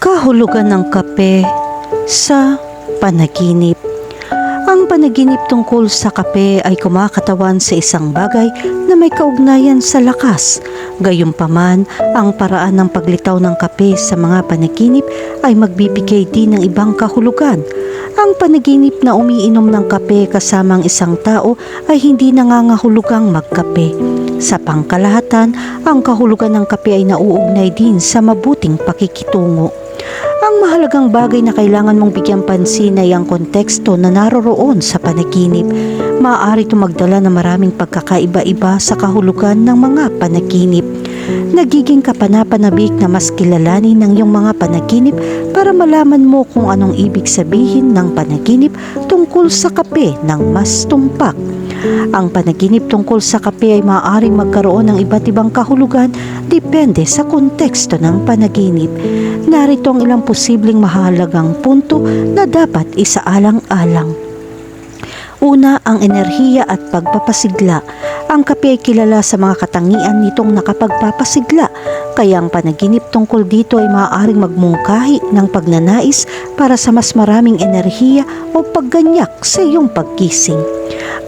Kahulugan ng kape sa panaginip. Ang panaginip tungkol sa kape ay kumakatawan sa isang bagay na may kaugnayan sa lakas. Gayunpaman, ang paraan ng paglitaw ng kape sa mga panaginip ay magbibigay din ng ibang kahulugan. Ang panaginip na umiinom ng kape kasamang isang tao ay hindi nangangahulugang magkape. Sa pangkalahatan, ang kahulugan ng kape ay nauugnay din sa mabuting pakikitungo. Ang mahalagang bagay na kailangan mong bigyan pansin ay ang konteksto na naroroon sa panaginip. Maaari ito magdala ng maraming pagkakaiba-iba sa kahulugan ng mga panaginip. Nagiging kapanapanabik na mas kilalanin ng iyong mga panaginip para malaman mo kung anong ibig sabihin ng panaginip tungkol sa kape ng mas tumpak. Ang panaginip tungkol sa kape ay maaaring magkaroon ng iba't ibang kahulugan depende sa konteksto ng panaginip. Narito ang ilang posibleng mahalagang punto na dapat isaalang-alang. Una, ang enerhiya at pagpapasigla. Ang kape ay kilala sa mga katangian nitong nakapagpapasigla, kaya ang panaginip tungkol dito ay maaaring magmungkahi ng pagnanais para sa mas maraming enerhiya o pagganyak sa iyong pagkising.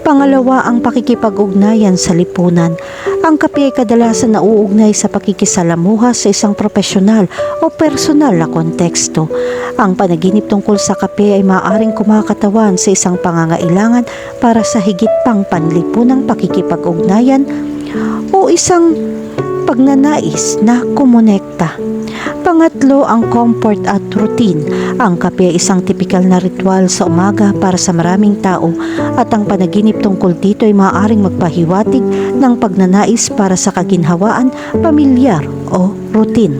Pangalawa, ang pakikipag-ugnayan sa lipunan. Ang kape ay kadalasan nauugnay sa pakikisalamuha sa isang profesional o personal na konteksto. Ang panaginip tungkol sa kape ay maaaring kumakatawan sa isang pangangailangan para sa higit pang panlipunang pakikipag-ugnayan o isang pagnanais na kumonekta. Pangatlo, ang comfort at routine. Ang kape ay isang tipikal na ritual sa umaga para sa maraming tao at ang panaginip tungkol dito ay maaaring magpahiwatig ng pagnanais para sa kaginhawaan, pamilyar o routine.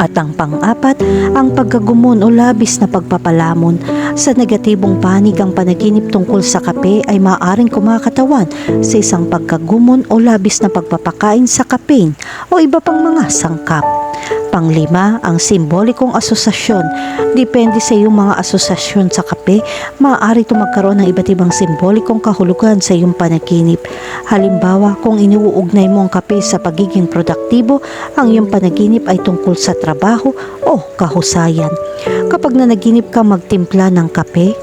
At ang pang-apat, ang pagkagumon o labis na pagpapalamon. Sa negatibong panig, ang panaginip tungkol sa kape ay maaaring kumakatawan sa isang pagkagumon o labis na pagpapakain sa caffeine o iba pang mga sangkap. Panglima, ang simbolikong asosasyon. Depende sa iyong mga asosasyon sa kape, maaari ito magkaroon ng iba't ibang simbolikong kahulugan sa iyong panaginip. Halimbawa, kung iniuugnay mo ang kape sa pagiging produktibo, ang iyong panaginip ay tungkol sa trabaho o kahusayan. Kapag nanaginip ka magtimpla ng kape,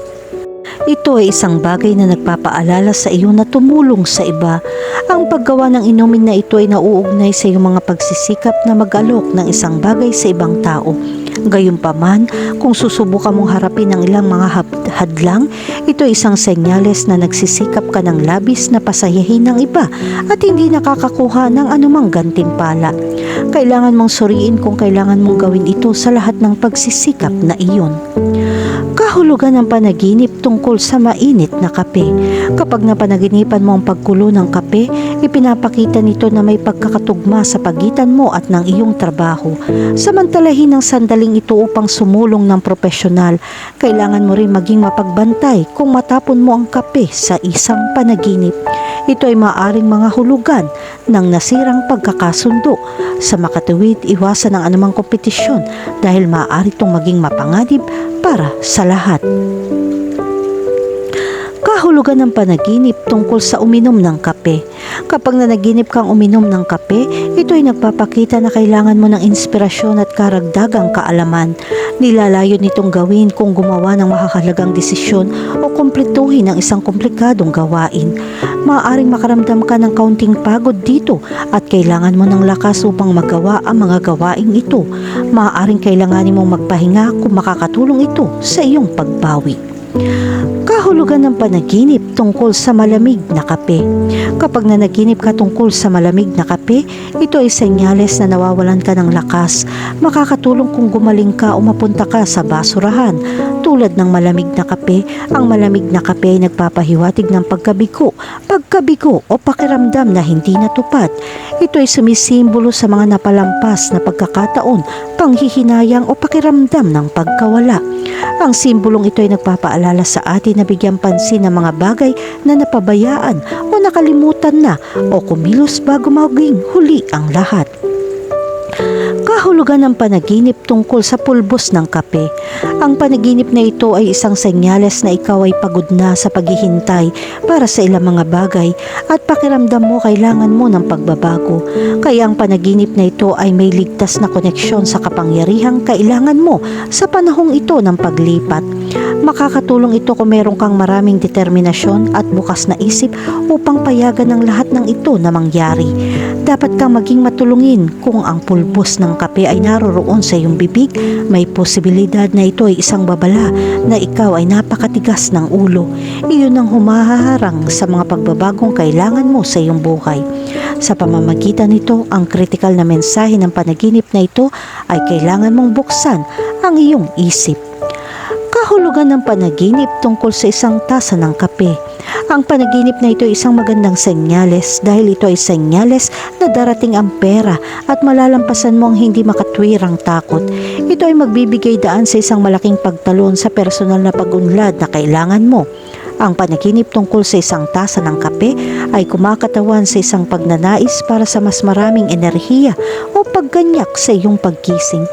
ito ay isang bagay na nagpapaalala sa iyo na tumulong sa iba. Ang paggawa ng inumin na ito ay nauugnay sa iyong mga pagsisikap na mag-alok ng isang bagay sa ibang tao. Gayunpaman, kung susubukan mong harapin ang ilang mga hadlang, ito ay isang senyales na nagsisikap ka ng labis na pasayahin ng iba at hindi nakakakuha ng anumang gantimpala. Kailangan mong suriin kung kailangan mong gawin ito sa lahat ng pagsisikap na iyon. Kahulugan ng panaginip tungkol sa mainit na kape. Kapag napanaginipan mo ang pagkulo ng kape, ipinapakita nito na may pagkakatugma sa pagitan mo at ng iyong trabaho. Samantalahin ang sandaling ito upang sumulong ng profesional. Kailangan mo rin maging mapagbantay kung matapon mo ang kape sa isang panaginip. Ito ay maaring mga hulugan ng nasirang pagkakasundo. Sa makatuwid, iwasan ang anumang kompetisyon dahil maaari itong maging mapanganib para sa lahat. Kahulugan ng panaginip tungkol sa uminom ng kape. Kapag nanaginip kang uminom ng kape, ito ay nagpapakita na kailangan mo ng inspirasyon at karagdagang kaalaman. Nilalayo nitong gawin kung gumawa ng makakalagang desisyon o kumpletuhin ang isang komplikadong gawain. Maaaring makaramdam ka ng kaunting pagod dito at kailangan mo ng lakas upang magawa ang mga gawaing ito. Maaaring kailanganin mong magpahinga kung makakatulong ito sa iyong pagbawi. Kahulugan ng panaginip tungkol sa malamig na kape. Kapag nanaginip ka tungkol sa malamig na kape, ito ay senyales na nawawalan ka ng lakas. Makakatulong kung gumaling ka o mapunta ka sa basurahan. Tulad ng malamig na kape, ang malamig na kape ay nagpapahiwatig ng pagkabigo, pagkabigo o pakiramdam na hindi natupad. Ito ay sumisimbolo sa mga napalampas na pagkakataon, panghihinayang o pakiramdam ng pagkawala. Ang simbolong ito ay nagpapaalala sa atin na bigyan pansin ng mga bagay na napabayaan o nakalimutan na o kumilos bago maging huli ang lahat. Kahulugan ng panaginip tungkol sa pulbos ng kape. Ang panaginip na ito ay isang senyales na ikaw ay pagod na sa paghihintay para sa ilang mga bagay at pakiramdam mo kailangan mo ng pagbabago. Kaya ang panaginip na ito ay may ligtas na koneksyon sa kapangyarihang kailangan mo sa panahong ito ng paglipat. Makakatulong ito kung meron kang maraming determinasyon at bukas na isip upang payagan ang lahat ng ito na mangyari. Dapat kang maging matulungin kung ang pulbos ng kape ay naroroon sa iyong bibig, may posibilidad na ito ay isang babala na ikaw ay napakatigas ng ulo. Iyon ang humaharang sa mga pagbabagong kailangan mo sa iyong buhay. Sa pamamagitan nito, ang kritikal na mensahe ng panaginip na ito ay kailangan mong buksan ang iyong isip kahulugan ng panaginip tungkol sa isang tasa ng kape. Ang panaginip na ito ay isang magandang senyales dahil ito ay senyales na darating ang pera at malalampasan mo ang hindi makatwirang takot. Ito ay magbibigay daan sa isang malaking pagtalon sa personal na pag-unlad na kailangan mo. Ang panaginip tungkol sa isang tasa ng kape ay kumakatawan sa isang pagnanais para sa mas maraming enerhiya o pagganyak sa iyong pagkising.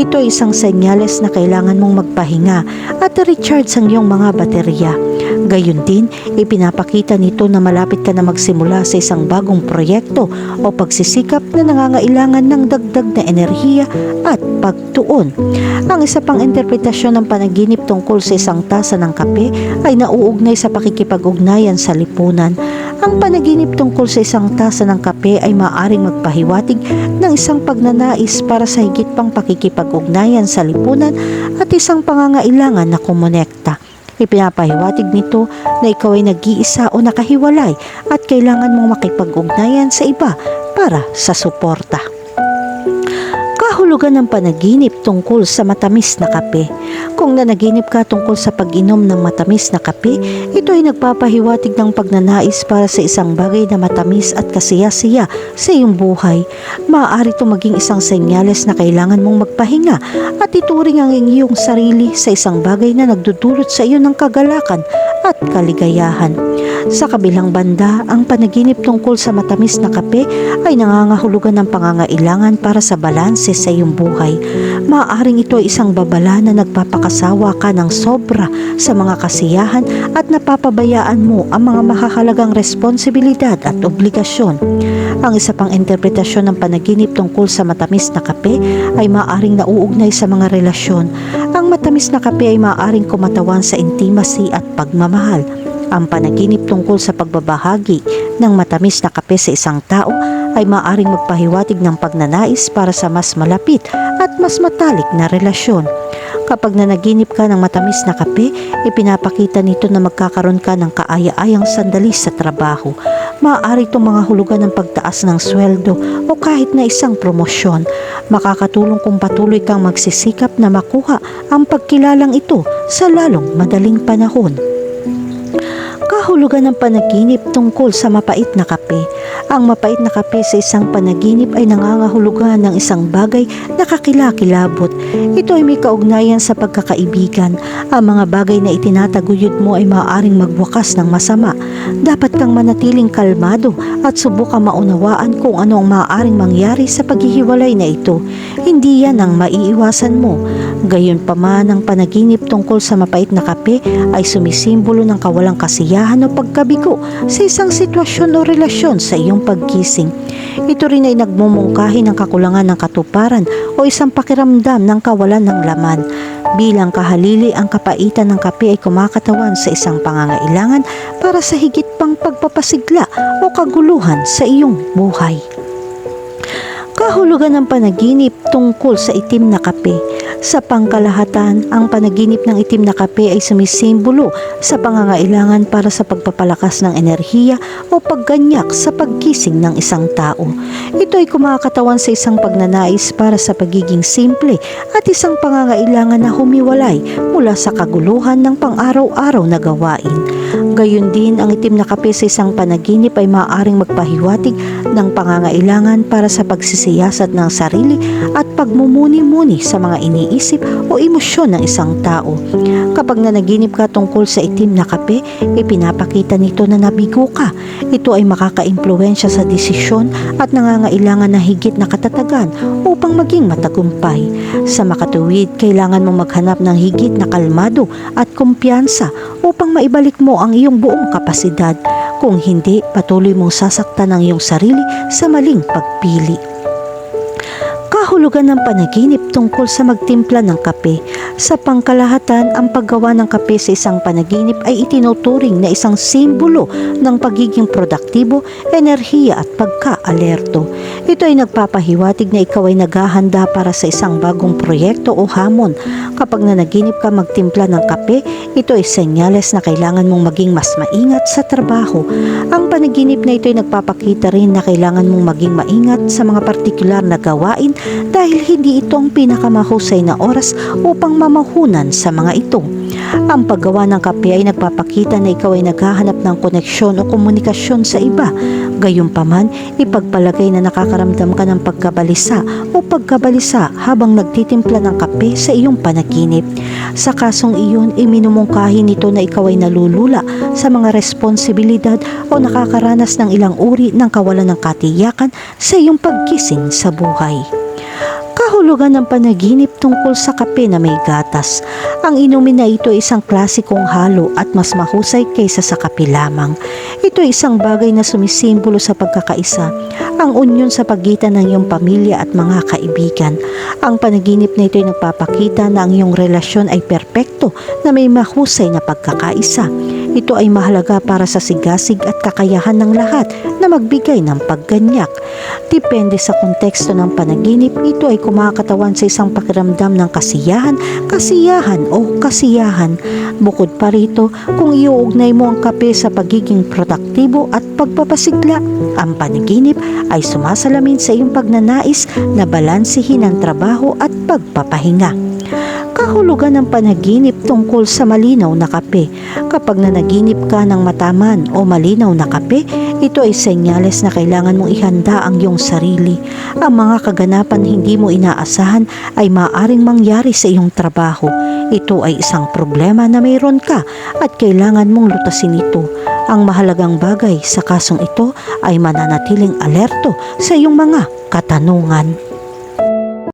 Ito ay isang senyales na kailangan mong magpahinga at recharge ang iyong mga baterya. Gayun din, ipinapakita nito na malapit ka na magsimula sa isang bagong proyekto o pagsisikap na nangangailangan ng dagdag na enerhiya at pagtuon. Ang isa pang interpretasyon ng panaginip tungkol sa isang tasa ng kape ay nauugnay sa pakikipag-ugnayan sa lipunan. Ang panaginip tungkol sa isang tasa ng kape ay maaring magpahiwatig ng isang pagnanais para sa higit pang pakikipag-ugnayan sa lipunan at isang pangangailangan na kumonekta. Ipinapahiwatig nito na ikaw ay nag-iisa o nakahiwalay at kailangan mong makipag-ugnayan sa iba para sa suporta. Kahulugan ng panaginip tungkol sa matamis na kape. Kung nanaginip ka tungkol sa pag-inom ng matamis na kape, ito ay nagpapahiwatig ng pagnanais para sa isang bagay na matamis at kasiya-siya sa iyong buhay. Maaari ito maging isang senyales na kailangan mong magpahinga at ituring ang iyong sarili sa isang bagay na nagdudulot sa iyo ng kagalakan at kaligayahan. Sa kabilang banda, ang panaginip tungkol sa matamis na kape ay nangangahulugan ng pangangailangan para sa balanse sa iyong buhay. Maaaring ito ay isang babala na nagpapakasawa ka ng sobra sa mga kasiyahan at napapabayaan mo ang mga makahalagang responsibilidad at obligasyon. Ang isa pang interpretasyon ng panaginip tungkol sa matamis na kape ay maaaring nauugnay sa mga relasyon. Ang matamis na kape ay maaaring kumatawan sa intimacy at pagmamahal. Ang panaginip tungkol sa pagbabahagi ng matamis na kape sa isang tao ay maaaring magpahiwatig ng pagnanais para sa mas malapit at mas matalik na relasyon. Kapag nanaginip ka ng matamis na kape, ipinapakita nito na magkakaroon ka ng kaaya-ayang sandali sa trabaho. Maaari itong mga hulugan ng pagtaas ng sweldo o kahit na isang promosyon. Makakatulong kung patuloy kang magsisikap na makuha ang pagkilalang ito sa lalong madaling panahon kahulugan ng panaginip tungkol sa mapait na kape. Ang mapait na kape sa isang panaginip ay nangangahulugan ng isang bagay na kakilakilabot. Ito ay may kaugnayan sa pagkakaibigan. Ang mga bagay na itinataguyod mo ay maaaring magwakas ng masama. Dapat kang manatiling kalmado at subukang maunawaan kung ano ang maaaring mangyari sa paghihiwalay na ito. Hindi yan ang maiiwasan mo. Gayon pa man ang panaginip tungkol sa mapait na kape ay sumisimbolo ng kawalang kasiyahan o pagkabigo sa isang sitwasyon o relasyon sa iyong pagkising. Ito rin ay nagmumungkahi ng kakulangan ng katuparan o isang pakiramdam ng kawalan ng laman. Bilang kahalili ang kapaitan ng kape ay kumakatawan sa isang pangangailangan para sa higit pang pagpapasigla o kaguluhan sa iyong buhay. Kahulugan ng panaginip tungkol sa itim na kape. Sa pangkalahatan, ang panaginip ng itim na kape ay sumisimbolo sa pangangailangan para sa pagpapalakas ng enerhiya o pagganyak sa pagkising ng isang tao. Ito ay kumakatawan sa isang pagnanais para sa pagiging simple at isang pangangailangan na humiwalay mula sa kaguluhan ng pang-araw-araw na gawain. Gayun din, ang itim na kape sa isang panaginip ay maaaring magpahiwatig ng pangangailangan para sa pagsisiyasat ng sarili at pagmumuni-muni sa mga iniisip o emosyon ng isang tao. Kapag nanaginip ka tungkol sa itim na kape, ipinapakita nito na nabigo ka. Ito ay makaka-impluensya sa desisyon at nangangailangan na higit na katatagan upang maging matagumpay. Sa makatuwid, kailangan mong maghanap ng higit na kalmado at kumpiyansa upang maibalik mo ang iyong buong kapasidad. Kung hindi, patuloy mong sasaktan ang iyong sarili sa maling pagpili. Kahulugan ng panaginip tungkol sa magtimpla ng kape. Sa pangkalahatan, ang paggawa ng kape sa isang panaginip ay itinuturing na isang simbolo ng pagiging produktibo, enerhiya at pagka-alerto. Ito ay nagpapahiwatig na ikaw ay naghahanda para sa isang bagong proyekto o hamon. Kapag nanaginip ka magtimpla ng kape, ito ay senyales na kailangan mong maging mas maingat sa trabaho. Ang panaginip na ito ay nagpapakita rin na kailangan mong maging maingat sa mga partikular na gawain dahil hindi ito ang pinakamahusay na oras upang mamahunan sa mga ito. Ang paggawa ng kape ay nagpapakita na ikaw ay naghahanap ng koneksyon o komunikasyon sa iba. Gayunpaman, ipagpalagay na nakakaramdam ka ng pagkabalisa o pagkabalisa habang nagtitimpla ng kape sa iyong panaginip. Sa kasong iyon, iminumungkahi nito na ikaw ay nalulula sa mga responsibilidad o nakakaranas ng ilang uri ng kawalan ng katiyakan sa iyong pagkising sa buhay. Kahulugan ng panaginip tungkol sa kape na may gatas. Ang inumin na ito ay isang klasikong halo at mas mahusay kaysa sa kape lamang. Ito ay isang bagay na sumisimbolo sa pagkakaisa, ang unyon sa pagitan ng iyong pamilya at mga kaibigan. Ang panaginip na ito ay nagpapakita na ang iyong relasyon ay perpekto na may mahusay na pagkakaisa. Ito ay mahalaga para sa sigasig at kakayahan ng lahat na magbigay ng pagganyak. Depende sa konteksto ng panaginip, ito ay kumakatawan sa isang pakiramdam ng kasiyahan, kasiyahan o kasiyahan. Bukod pa rito, kung iuugnay mo ang kape sa pagiging produktibo at pagpapasigla, ang panaginip ay sumasalamin sa iyong pagnanais na balansehin ang trabaho at pagpapahinga kahulugan ng panaginip tungkol sa malinaw na kape. Kapag nanaginip ka ng mataman o malinaw na kape, ito ay senyales na kailangan mong ihanda ang iyong sarili. Ang mga kaganapan hindi mo inaasahan ay maaring mangyari sa iyong trabaho. Ito ay isang problema na mayroon ka at kailangan mong lutasin ito. Ang mahalagang bagay sa kasong ito ay mananatiling alerto sa iyong mga katanungan.